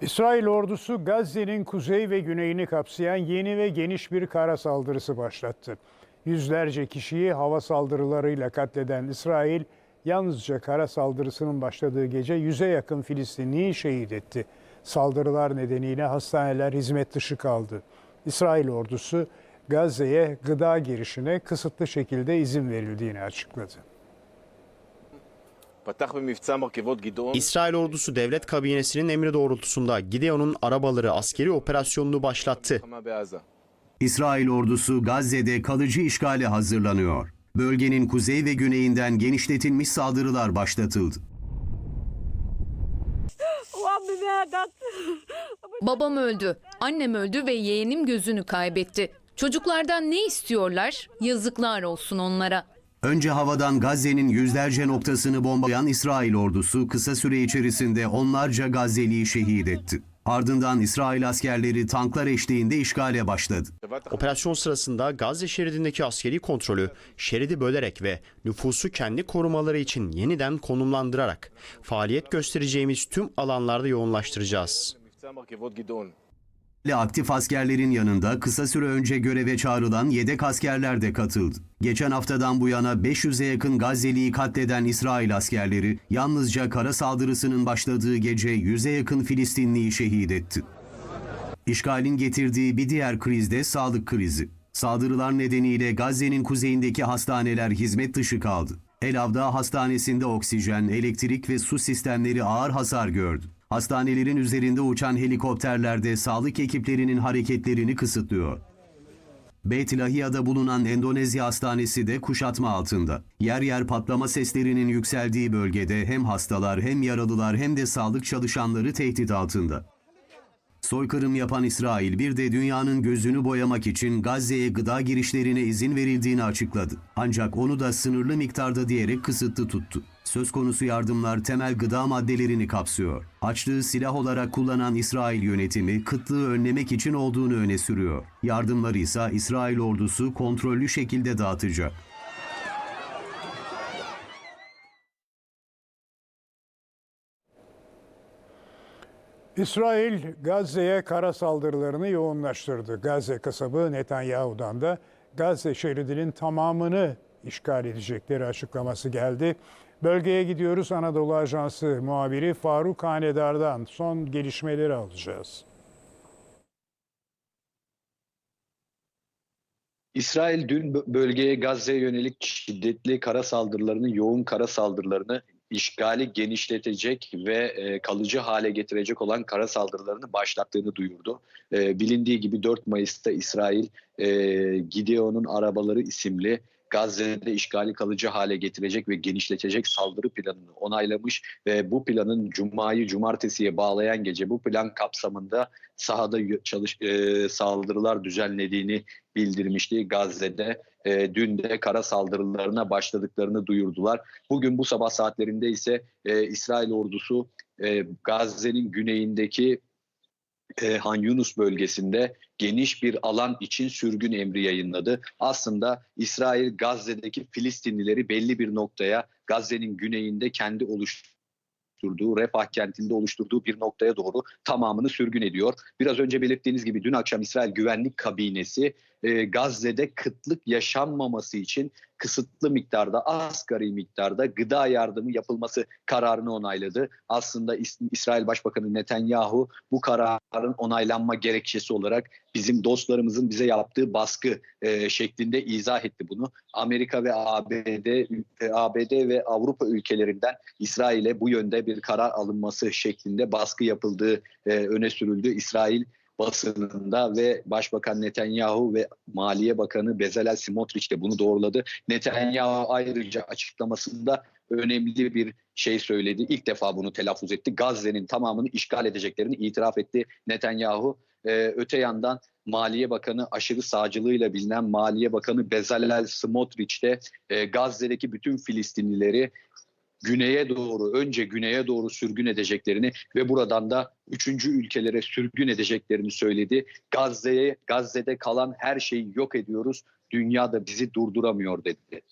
İsrail ordusu Gazze'nin kuzey ve güneyini kapsayan yeni ve geniş bir kara saldırısı başlattı. Yüzlerce kişiyi hava saldırılarıyla katleden İsrail, yalnızca kara saldırısının başladığı gece yüze yakın Filistinliyi şehit etti. Saldırılar nedeniyle hastaneler hizmet dışı kaldı. İsrail ordusu Gazze'ye gıda girişine kısıtlı şekilde izin verildiğini açıkladı. İsrail ordusu devlet kabinesinin emri doğrultusunda Gideon'un arabaları askeri operasyonunu başlattı. İsrail ordusu Gazze'de kalıcı işgale hazırlanıyor. Bölgenin kuzey ve güneyinden genişletilmiş saldırılar başlatıldı. Babam öldü, annem öldü ve yeğenim gözünü kaybetti. Çocuklardan ne istiyorlar? Yazıklar olsun onlara. Önce havadan Gazze'nin yüzlerce noktasını bombalayan İsrail ordusu kısa süre içerisinde onlarca Gazze'liyi şehit etti. Ardından İsrail askerleri tanklar eşliğinde işgale başladı. Operasyon sırasında Gazze şeridindeki askeri kontrolü şeridi bölerek ve nüfusu kendi korumaları için yeniden konumlandırarak faaliyet göstereceğimiz tüm alanlarda yoğunlaştıracağız. Aktif askerlerin yanında kısa süre önce göreve çağrılan yedek askerler de katıldı. Geçen haftadan bu yana 500'e yakın Gazze'liyi katleden İsrail askerleri yalnızca kara saldırısının başladığı gece 100'e yakın Filistinliyi şehit etti. İşgalin getirdiği bir diğer kriz de sağlık krizi. Saldırılar nedeniyle Gazze'nin kuzeyindeki hastaneler hizmet dışı kaldı. El Avda Hastanesi'nde oksijen, elektrik ve su sistemleri ağır hasar gördü. Hastanelerin üzerinde uçan helikopterler de sağlık ekiplerinin hareketlerini kısıtlıyor. Beit Lahiya'da bulunan Endonezya Hastanesi de kuşatma altında. Yer yer patlama seslerinin yükseldiği bölgede hem hastalar hem yaralılar hem de sağlık çalışanları tehdit altında. Soykırım yapan İsrail bir de dünyanın gözünü boyamak için Gazze'ye gıda girişlerine izin verildiğini açıkladı. Ancak onu da sınırlı miktarda diyerek kısıtlı tuttu. Söz konusu yardımlar temel gıda maddelerini kapsıyor. Açlığı silah olarak kullanan İsrail yönetimi kıtlığı önlemek için olduğunu öne sürüyor. Yardımları ise İsrail ordusu kontrollü şekilde dağıtacak. İsrail Gazze'ye kara saldırılarını yoğunlaştırdı. Gazze kasabı Netanyahu'dan da Gazze şeridinin tamamını işgal edecekleri açıklaması geldi. Bölgeye gidiyoruz. Anadolu Ajansı muhabiri Faruk Hanedar'dan son gelişmeleri alacağız. İsrail dün bö- bölgeye Gazze'ye yönelik şiddetli kara saldırılarını, yoğun kara saldırılarını işgali genişletecek ve e, kalıcı hale getirecek olan kara saldırılarını başlattığını duyurdu. E, bilindiği gibi 4 Mayıs'ta İsrail e, Gideon'un Arabaları isimli Gazze'de işgali kalıcı hale getirecek ve genişletecek saldırı planını onaylamış ve bu planın Cuma'yı Cumartesi'ye bağlayan gece bu plan kapsamında sahada çalış e, saldırılar düzenlediğini bildirmişti Gazze'de. E, dün de kara saldırılarına başladıklarını duyurdular. Bugün bu sabah saatlerinde ise e, İsrail ordusu e, Gazze'nin güneyindeki e, Han Yunus bölgesinde geniş bir alan için sürgün emri yayınladı. Aslında İsrail Gazze'deki Filistinlileri belli bir noktaya Gazze'nin güneyinde kendi oluşturduğu, Refah kentinde oluşturduğu bir noktaya doğru tamamını sürgün ediyor. Biraz önce belirttiğiniz gibi dün akşam İsrail Güvenlik Kabinesi e, Gazze'de kıtlık yaşanmaması için kısıtlı miktarda, asgari miktarda gıda yardımı yapılması kararını onayladı. Aslında İs- İsrail Başbakanı Netanyahu bu kararın onaylanma gerekçesi olarak bizim dostlarımızın bize yaptığı baskı e, şeklinde izah etti bunu. Amerika ve ABD, e, ABD ve Avrupa ülkelerinden İsrail'e bu yönde bir karar alınması şeklinde baskı yapıldığı e, öne sürüldü. İsrail basınında ve Başbakan Netanyahu ve Maliye Bakanı Bezalel Smotrich de bunu doğruladı. Netanyahu ayrıca açıklamasında önemli bir şey söyledi. İlk defa bunu telaffuz etti. Gazze'nin tamamını işgal edeceklerini itiraf etti Netanyahu. Ee, öte yandan Maliye Bakanı aşırı sağcılığıyla bilinen Maliye Bakanı Bezalel Smotrich de e, Gazze'deki bütün Filistinlileri güneye doğru önce güneye doğru sürgün edeceklerini ve buradan da üçüncü ülkelere sürgün edeceklerini söyledi. Gazze'ye Gazze'de kalan her şeyi yok ediyoruz. Dünya da bizi durduramıyor dedi.